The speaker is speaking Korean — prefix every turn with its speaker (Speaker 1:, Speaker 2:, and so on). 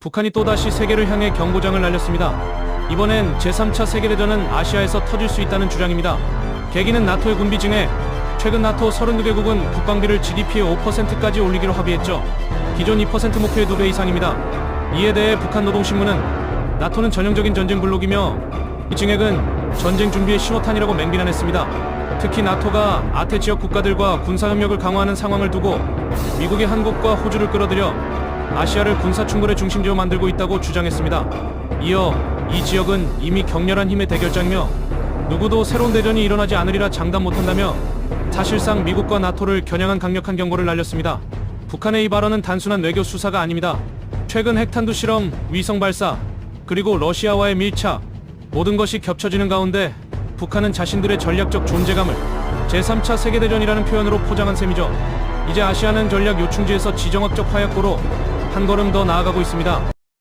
Speaker 1: 북한이 또다시 세계를 향해 경고장을 날렸습니다. 이번엔 제3차 세계대전은 아시아에서 터질 수 있다는 주장입니다. 계기는 나토의 군비 증에 최근 나토 32개국은 국방비를 GDP의 5%까지 올리기로 합의했죠. 기존 2% 목표의 2배 이상입니다. 이에 대해 북한 노동신문은 나토는 전형적인 전쟁 블록이며 이 증액은 전쟁 준비의 신호탄이라고 맹비난했습니다. 특히 나토가 아태 지역 국가들과 군사협력을 강화하는 상황을 두고 미국이 한국과 호주를 끌어들여 아시아를 군사 충돌의 중심지로 만들고 있다고 주장했습니다. 이어 이 지역은 이미 격렬한 힘의 대결장이며 누구도 새로운 대전이 일어나지 않으리라 장담 못한다며 사실상 미국과 나토를 겨냥한 강력한 경고를 날렸습니다. 북한의 이 발언은 단순한 외교 수사가 아닙니다. 최근 핵탄두 실험, 위성 발사, 그리고 러시아와의 밀착 모든 것이 겹쳐지는 가운데 북한은 자신들의 전략적 존재감을 제3차 세계대전이라는 표현으로 포장한 셈이죠. 이제 아시아는 전략 요충지에서 지정학적 화약고로 한 걸음 더 나아가고 있습니다.